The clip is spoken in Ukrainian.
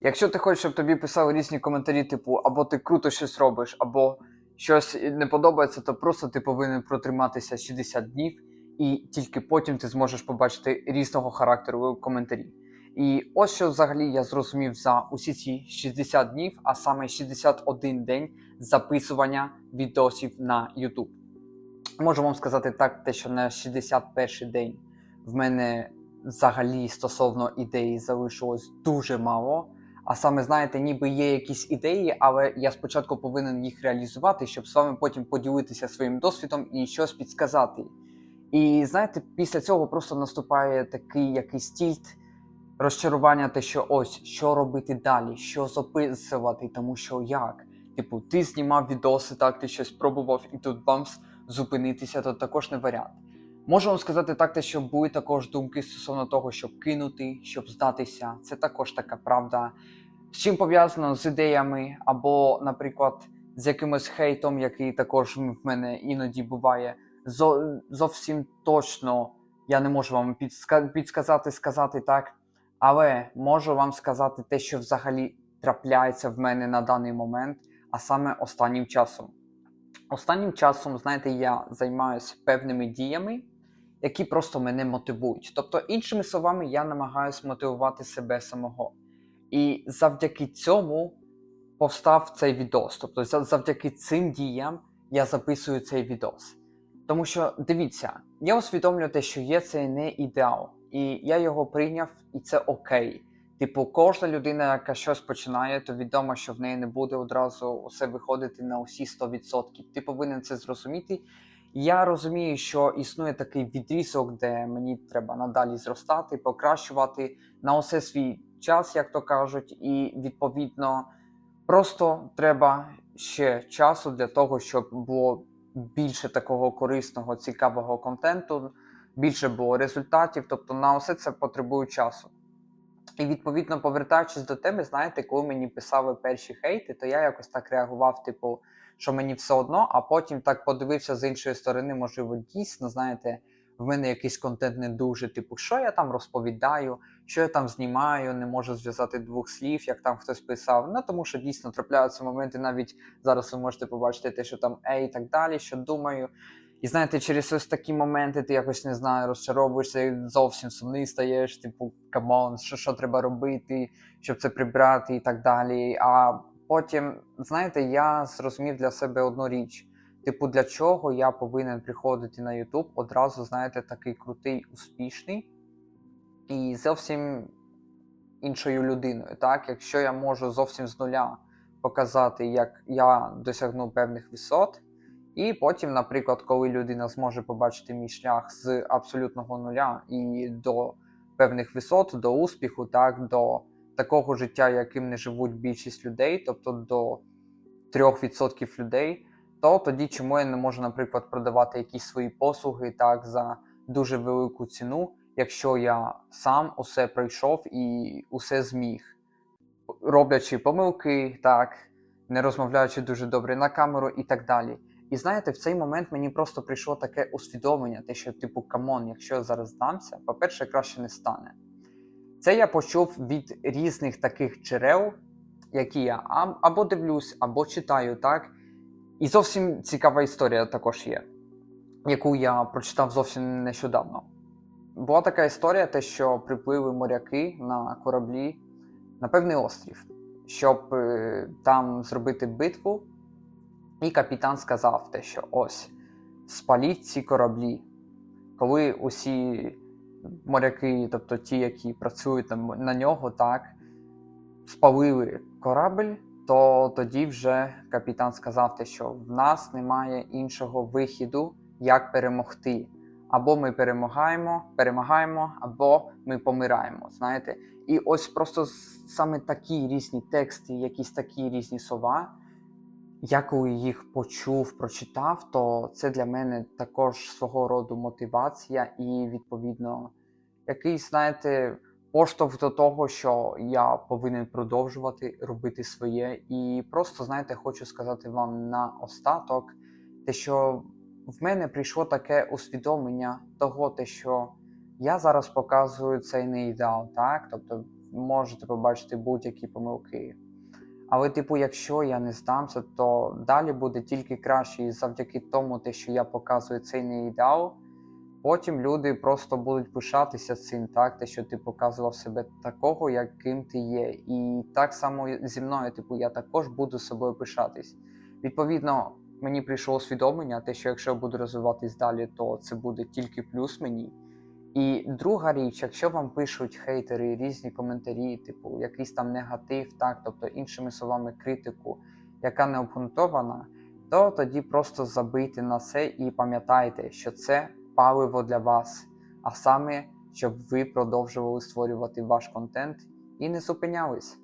Якщо ти хочеш, щоб тобі писали різні коментарі, типу, або ти круто щось робиш, або щось не подобається, то просто ти повинен протриматися 60 днів, і тільки потім ти зможеш побачити різного характеру коментарі. І ось що взагалі я зрозумів за усі ці 60 днів, а саме 61 день записування відосів на YouTube. Можу вам сказати так, те, що на 61 день в мене взагалі стосовно ідеї залишилось дуже мало. А саме, знаєте, ніби є якісь ідеї, але я спочатку повинен їх реалізувати, щоб з вами потім поділитися своїм досвідом і щось підсказати. І знаєте, після цього просто наступає такий якийсь тільт, розчарування, те, що ось що робити далі, що записувати, тому що як. Типу, ти знімав відоси, так, ти щось пробував, і тут бамс зупинитися, то також не варіант. Можу вам сказати так, те, що були також думки стосовно того, щоб кинути, щоб здатися. Це також така правда. З чим пов'язано з ідеями, або, наприклад, з якимось хейтом, який також в мене іноді буває. Зо, зовсім точно я не можу вам підска- підсказати, сказати так. Але можу вам сказати те, що взагалі трапляється в мене на даний момент, а саме останнім часом. Останнім часом, знаєте, я займаюся певними діями, які просто мене мотивують. Тобто, іншими словами, я намагаюся мотивувати себе самого. І завдяки цьому повстав цей відос. Тобто, завдяки цим діям я записую цей відос. Тому що дивіться, я усвідомлюю те, що є цей не ідеал, і я його прийняв, і це окей. Типу, кожна людина, яка щось починає, то відомо, що в неї не буде одразу усе виходити на усі 100%. Ти повинен це зрозуміти. Я розумію, що існує такий відрізок, де мені треба надалі зростати, покращувати на усе свій час, як то кажуть, і відповідно просто треба ще часу для того, щоб було більше такого корисного, цікавого контенту, більше було результатів. Тобто на усе це потребує часу. І відповідно, повертаючись до тебе, знаєте, коли мені писали перші хейти, то я якось так реагував, типу, що мені все одно, а потім так подивився з іншої сторони, можливо, дійсно, знаєте, в мене якийсь контент не дуже, типу, що я там розповідаю, що я там знімаю, не можу зв'язати двох слів, як там хтось писав. Ну тому що дійсно трапляються моменти, навіть зараз ви можете побачити те, що там ей і так далі, що думаю. І знаєте, через ось такі моменти ти якось не знаю, розчаровуєшся і зовсім сумний стаєш, типу, камон, що, що треба робити, щоб це прибрати і так далі. А потім, знаєте, я зрозумів для себе одну річ. Типу, для чого я повинен приходити на YouTube одразу, знаєте, такий крутий, успішний і зовсім іншою людиною. Так, якщо я можу зовсім з нуля показати, як я досягну певних висот. І потім, наприклад, коли людина зможе побачити мій шлях з абсолютного нуля і до певних висот, до успіху, так, до такого життя, яким не живуть більшість людей, тобто до 3% людей, то тоді чому я не можу, наприклад, продавати якісь свої послуги так за дуже велику ціну, якщо я сам усе пройшов і усе зміг, роблячи помилки, так, не розмовляючи дуже добре на камеру і так далі. І знаєте, в цей момент мені просто прийшло таке усвідомлення, те, що, типу, камон, якщо я зараз здамся, по-перше, краще не стане. Це я почув від різних таких джерел, які я або дивлюсь, або читаю, так. І зовсім цікава історія також є, яку я прочитав зовсім нещодавно. Була така історія, те, що приплили моряки на кораблі на певний острів, щоб е, там зробити битву. І капітан сказав те, що ось спаліть ці кораблі. Коли усі моряки, тобто ті, які працюють там на нього, так, спалили корабль, то тоді вже капітан сказав те, що в нас немає іншого вихіду, як перемогти. Або ми перемагаємо, перемагаємо, або ми помираємо. Знаєте, і ось просто саме такі різні тексти, якісь такі різні слова. Я коли їх почув, прочитав, то це для мене також свого роду мотивація і, відповідно, якийсь, знаєте, поштовх до того, що я повинен продовжувати робити своє. І просто, знаєте, хочу сказати вам на остаток, те, що в мене прийшло таке усвідомлення того, те, що я зараз показую цей не ідеал, так? Тобто можете побачити будь-які помилки. Але, типу, якщо я не здамся, то далі буде тільки краще, і завдяки тому, те, що я показую цей не ідеал, потім люди просто будуть пишатися цим, так, те, що ти показував себе такого, яким ти є. І так само зі мною, типу, я також буду собою пишатись. Відповідно, мені прийшло усвідомлення, те, що якщо я буду розвиватись далі, то це буде тільки плюс мені. І друга річ, якщо вам пишуть хейтери різні коментарі, типу якийсь там негатив, так, тобто іншими словами, критику, яка не обґрунтована, то тоді просто забийте на це і пам'ятайте, що це паливо для вас, а саме, щоб ви продовжували створювати ваш контент і не зупинялись.